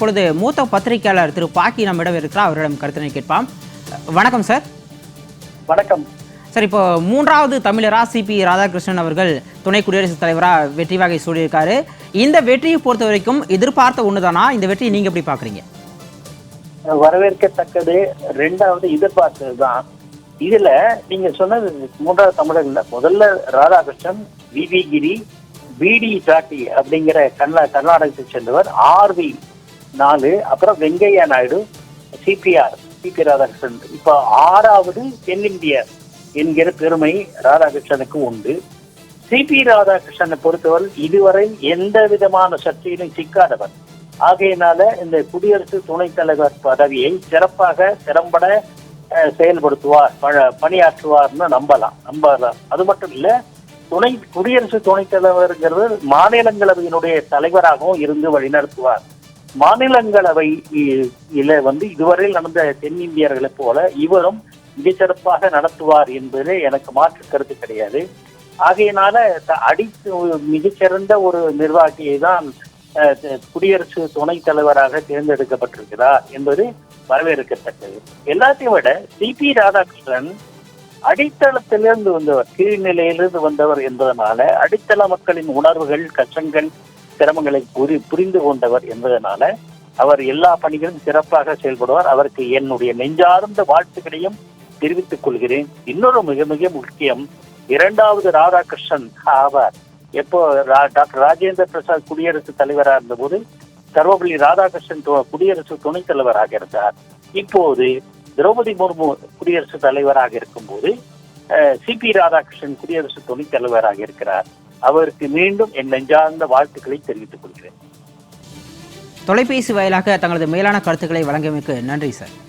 இப்பொழுது மூத்த பத்திரிகையாளர் திரு பாக்கி நம்மிடம் இருக்கிறார். அவரிடம் கருத்தினை கேட்பாம். வணக்கம் சார். வணக்கம். சார் இப்போ மூன்றாவது தமிழரா சிபி ராதாகிருஷ்ணன் அவர்கள் துணை குடியரசுத் தலைவராக வெற்றி வாகை சூடியிருக்காரு. இந்த வெற்றியை பொறுத்த வரைக்கும் எதிர்பார்த்த ஒண்ணுதானா? இந்த வெற்றியை நீங்க எப்படி பாக்குறீங்க வரவேற்கத்தக்கது ரெண்டாவது எதிர்பார்த்தது தான் இதுல நீங்க சொன்னது மூன்றாவது தமிழர்ல முதல்ல ராதாகிருஷ்ணன் விவி கிரி பிடி சாட்டி அப்படிங்கிற கர்நா கர்நாடகத்தை சேர்ந்தவர் ஆர்வி நாலு அப்புறம் வெங்கையா நாயுடு சிபிஆர் சிபி ராதாகிருஷ்ணன். இப்ப ஆறாவது தென்னிந்திய என்கிற பெருமை ராதாகிருஷ்ணனுக்கு உண்டு. சிபி ராதாகிருஷ்ணனை பொறுத்தவரை இதுவரை எந்த விதமான சர்ச்சையிலும் சிக்காதவர் ஆகையினால இந்த குடியரசு துணைத் தலைவர் பதவியை சிறப்பாக திறம்பட செயல்படுத்துவார் பணியாற்றுவார்னு நம்பலாம் நம்பலாம். அது மட்டும் இல்ல துணை குடியரசு துணைத் தலைவர்ங்கிறது மாநிலங்களவையினுடைய தலைவராகவும் இருந்து வழிநடத்துவார். மாநிலங்களவை இல வந்து இதுவரையில் நடந்த தென்னிந்தியர்களைப் போல இவரும் மிகச்சிறப்பாக நடத்துவார் என்பது எனக்கு மாற்று கருத்து கிடையாது. ஆகையினால அடித்து மிகச்சிறந்த ஒரு நிர்வாகியை தான் குடியரசு துணைத் தலைவராக தேர்ந்தெடுக்கப்பட்டிருக்கிறார் என்பது வரவேற்கத்தக்கது. எல்லாத்தையும் விட சிபி ராதாகிருஷ்ணன் அடித்தளத்திலிருந்து வந்தவர் கீழ்நிலையிலிருந்து வந்தவர் என்பதனால அடித்தள மக்களின் உணர்வுகள் கஷ்டங்கள் சிரமங்களை புரி புரிந்து கொண்டவர் என்பதனால அவர் எல்லா பணிகளும் சிறப்பாக செயல்படுவார். அவருக்கு என்னுடைய நெஞ்சார்ந்த வாழ்த்துக்களையும் தெரிவித்துக் கொள்கிறேன். இன்னொரு மிக மிக முக்கியம் இரண்டாவது ராதாகிருஷ்ணன் ஆவார். எப்போ டாக்டர் ராஜேந்திர பிரசாத் குடியரசுத் தலைவராக இருந்தபோது சர்வபள்ளி ராதாகிருஷ்ணன் குடியரசு துணைத் தலைவராக இருந்தார். இப்போது திரௌபதி முர்மு குடியரசுத் தலைவராக இருக்கும்போது சிபி ராதாகிருஷ்ணன் குடியரசு துணைத் தலைவராக இருக்கிறார். அவருக்கு மீண்டும் என் நெஞ்சார்ந்த வாழ்த்துக்களை தெரிவித்துக் கொள்கிறேன். தொலைபேசி வாயிலாக தங்களது மேலான கருத்துக்களை வழங்கியமைக்கு நன்றி சார்.